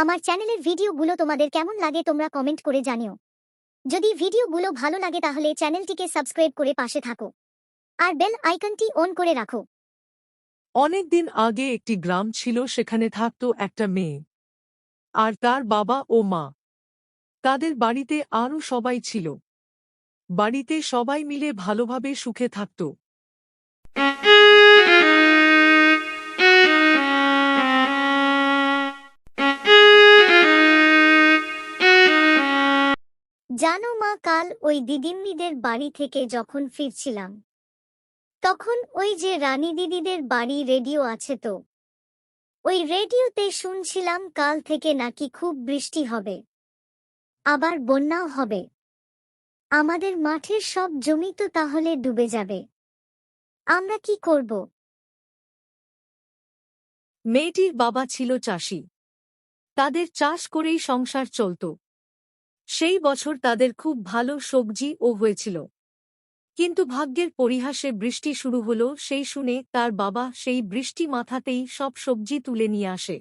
আমার চ্যানেলের ভিডিওগুলো তোমাদের কেমন লাগে তোমরা কমেন্ট করে জানিও। যদি ভিডিওগুলো ভালো লাগে তাহলে চ্যানেলটিকে সাবস্ক্রাইব করে পাশে থাকো। আর বেল আইকনটি অন করে রাখো। অনেক দিন আগে একটি গ্রাম ছিল সেখানে থাকত একটা মেয়ে। আর তার বাবা ও মা। তাদের বাড়িতে আরও সবাই ছিল। বাড়িতে সবাই মিলে ভালোভাবে সুখে থাকত। জানো মা, কাল ওই দিদিমণিদের বাড়ি থেকে যখন ফিরছিলাম, তখন ওই যে রানী দিদিদের বাড়ি রেডিও আছে তো। ওই রেডিওতে শুনছিলাম কাল থেকে নাকি খুব বৃষ্টি হবে। আবার বন্যাও হবে। আমাদের মাঠের সব জমি তো তাহলে ডুবে যাবে। আমরা কি করব? মেয়েটির বাবা ছিল চাষি। তাদের চাষ করেই সংসার চলত। সেই বছর তাদের খুব ভালো সবজি ও হয়েছিল। কিন্তু ভাগ্যের পরিহাসে বৃষ্টি শুরু হলো, সেই শুনে তার বাবা সেই বৃষ্টি মাথাতেই সব সবজি তুলে নিয়ে আসে।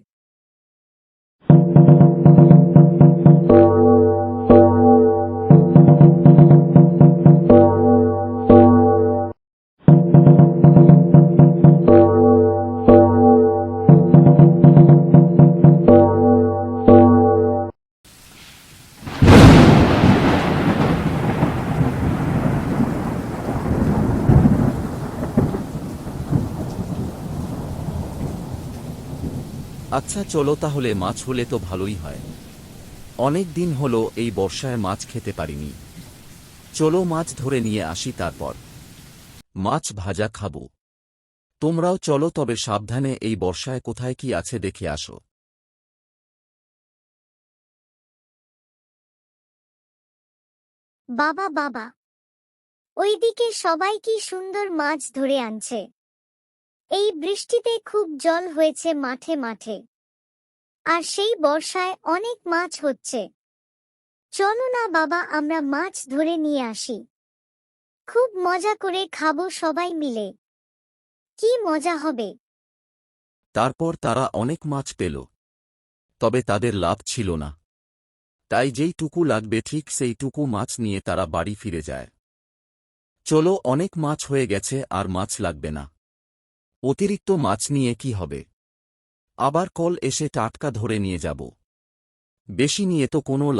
আচ্ছা চলো তাহলে মাছ হলে তো ভালোই হয়। অনেক দিন হলো এই বর্ষায় মাছ খেতে পারিনি। চলো মাছ ধরে নিয়ে আসি তারপর। মাছ ভাজা খাব। তোমরাও চলো তবে সাবধানে এই বর্ষায় কোথায় কি আছে দেখে আসো। বাবা বাবা, ওইদিকে সবাই কি সুন্দর মাছ ধরে আনছে। এই বৃষ্টিতে খুব জল হয়েছে মাঠে মাঠে। আর সেই বর্ষায় অনেক মাছ হচ্ছে। চলো না বাবা, আমরা মাছ ধরে নিয়ে আসি। খুব মজা করে খাব সবাই মিলে। কি মজা হবে? তারপর তারা অনেক মাছ পেল। তবে তাদের লাভ ছিল না। তাই যেইটুকু লাগবে ঠিক সেইটুকু মাছ নিয়ে তারা বাড়ি ফিরে যায়। চলো, অনেক মাছ হয়ে গেছে আর মাছ লাগবে না। অতিরিক্ত মাছ নিয়ে কি হবে? আবার কল এসে টাটকা ধরে নিয়ে যাব। বেশি নিয়ে তো কোনো